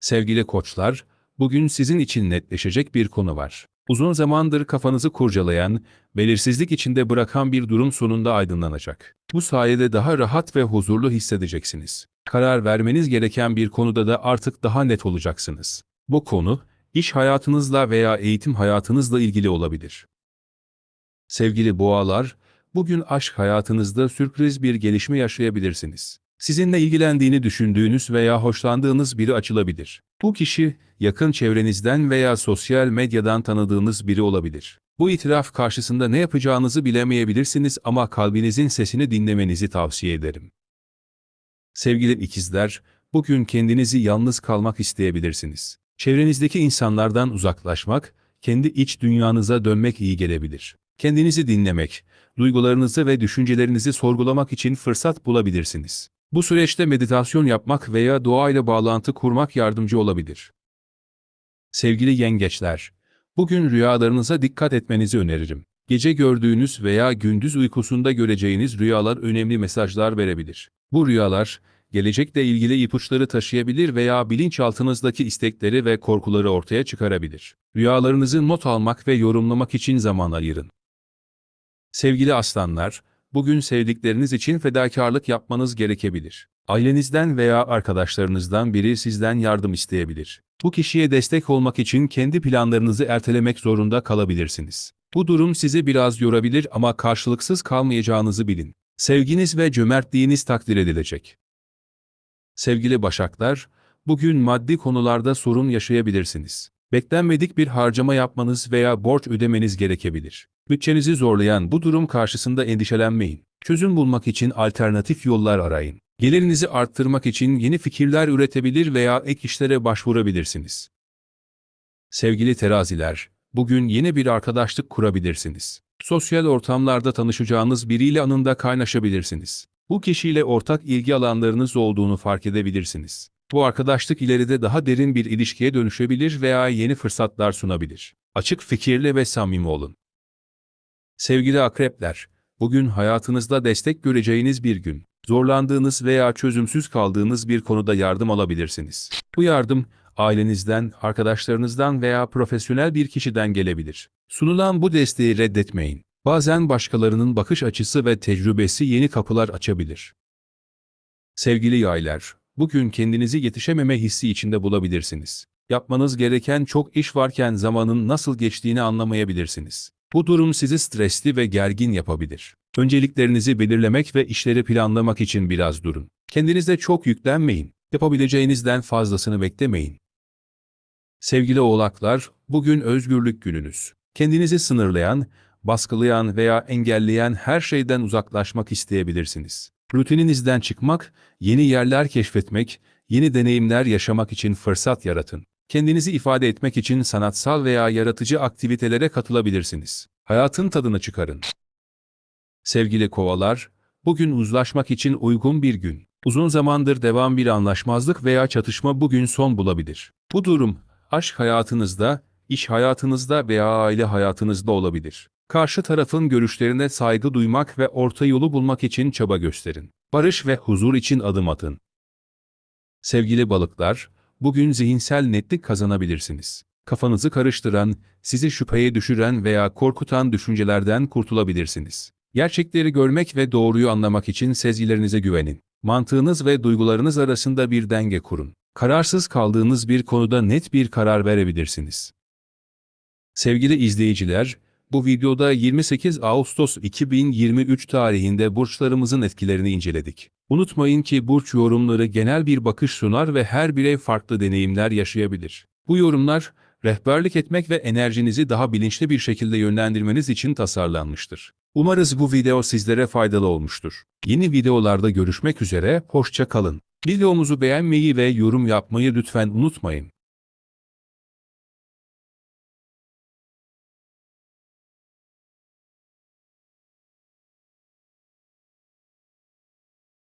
Sevgili koçlar, bugün sizin için netleşecek bir konu var. Uzun zamandır kafanızı kurcalayan, belirsizlik içinde bırakan bir durum sonunda aydınlanacak. Bu sayede daha rahat ve huzurlu hissedeceksiniz. Karar vermeniz gereken bir konuda da artık daha net olacaksınız. Bu konu, iş hayatınızla veya eğitim hayatınızla ilgili olabilir. Sevgili boğalar, bugün aşk hayatınızda sürpriz bir gelişme yaşayabilirsiniz. Sizinle ilgilendiğini düşündüğünüz veya hoşlandığınız biri açılabilir. Bu kişi, yakın çevrenizden veya sosyal medyadan tanıdığınız biri olabilir. Bu itiraf karşısında ne yapacağınızı bilemeyebilirsiniz ama kalbinizin sesini dinlemenizi tavsiye ederim. Sevgili ikizler, bugün kendinizi yalnız kalmak isteyebilirsiniz. Çevrenizdeki insanlardan uzaklaşmak, kendi iç dünyanıza dönmek iyi gelebilir. Kendinizi dinlemek, duygularınızı ve düşüncelerinizi sorgulamak için fırsat bulabilirsiniz. Bu süreçte meditasyon yapmak veya doğayla bağlantı kurmak yardımcı olabilir. Sevgili yengeçler, bugün rüyalarınıza dikkat etmenizi öneririm. Gece gördüğünüz veya gündüz uykusunda göreceğiniz rüyalar önemli mesajlar verebilir. Bu rüyalar, gelecekle ilgili ipuçları taşıyabilir veya bilinçaltınızdaki istekleri ve korkuları ortaya çıkarabilir. Rüyalarınızı not almak ve yorumlamak için zaman ayırın. Sevgili aslanlar, bugün sevdikleriniz için fedakarlık yapmanız gerekebilir. Ailenizden veya arkadaşlarınızdan biri sizden yardım isteyebilir. Bu kişiye destek olmak için kendi planlarınızı ertelemek zorunda kalabilirsiniz. Bu durum sizi biraz yorabilir ama karşılıksız kalmayacağınızı bilin. Sevginiz ve cömertliğiniz takdir edilecek. Sevgili Başaklar, bugün maddi konularda sorun yaşayabilirsiniz. Beklenmedik bir harcama yapmanız veya borç ödemeniz gerekebilir. Bütçenizi zorlayan bu durum karşısında endişelenmeyin. Çözüm bulmak için alternatif yollar arayın. Gelirinizi arttırmak için yeni fikirler üretebilir veya ek işlere başvurabilirsiniz. Sevgili teraziler, bugün yeni bir arkadaşlık kurabilirsiniz. Sosyal ortamlarda tanışacağınız biriyle anında kaynaşabilirsiniz. Bu kişiyle ortak ilgi alanlarınız olduğunu fark edebilirsiniz. Bu arkadaşlık ileride daha derin bir ilişkiye dönüşebilir veya yeni fırsatlar sunabilir. Açık fikirli ve samimi olun. Sevgili akrepler, bugün hayatınızda destek göreceğiniz bir gün. Zorlandığınız veya çözümsüz kaldığınız bir konuda yardım alabilirsiniz. Bu yardım, ailenizden, arkadaşlarınızdan veya profesyonel bir kişiden gelebilir. Sunulan bu desteği reddetmeyin. Bazen başkalarının bakış açısı ve tecrübesi yeni kapılar açabilir. Sevgili yaylar, bugün kendinizi yetişememe hissi içinde bulabilirsiniz. Yapmanız gereken çok iş varken zamanın nasıl geçtiğini anlamayabilirsiniz. Bu durum sizi stresli ve gergin yapabilir. Önceliklerinizi belirlemek ve işleri planlamak için biraz durun. Kendinize çok yüklenmeyin. Yapabileceğinizden fazlasını beklemeyin. Sevgili oğlaklar, bugün özgürlük gününüz. Kendinizi sınırlayan, baskılayan veya engelleyen her şeyden uzaklaşmak isteyebilirsiniz. Rutininizden çıkmak, yeni yerler keşfetmek, yeni deneyimler yaşamak için fırsat yaratın. Kendinizi ifade etmek için sanatsal veya yaratıcı aktivitelere katılabilirsiniz. Hayatın tadını çıkarın. Sevgili kovalar, bugün uzlaşmak için uygun bir gün. Uzun zamandır devam bir anlaşmazlık veya çatışma bugün son bulabilir. Bu durum, aşk hayatınızda, iş hayatınızda veya aile hayatınızda olabilir. Karşı tarafın görüşlerine saygı duymak ve orta yolu bulmak için çaba gösterin. Barış ve huzur için adım atın. Sevgili balıklar, bugün zihinsel netlik kazanabilirsiniz. Kafanızı karıştıran, sizi şüpheye düşüren veya korkutan düşüncelerden kurtulabilirsiniz. Gerçekleri görmek ve doğruyu anlamak için sezgilerinize güvenin. Mantığınız ve duygularınız arasında bir denge kurun. Kararsız kaldığınız bir konuda net bir karar verebilirsiniz. Sevgili izleyiciler, bu videoda 28 Ağustos 2023 tarihinde burçlarımızın etkilerini inceledik. Unutmayın ki burç yorumları genel bir bakış sunar ve her birey farklı deneyimler yaşayabilir. Bu yorumlar, rehberlik etmek ve enerjinizi daha bilinçli bir şekilde yönlendirmeniz için tasarlanmıştır. Umarız bu video sizlere faydalı olmuştur. Yeni videolarda görüşmek üzere, hoşça kalın. Videomuzu beğenmeyi ve yorum yapmayı lütfen unutmayın.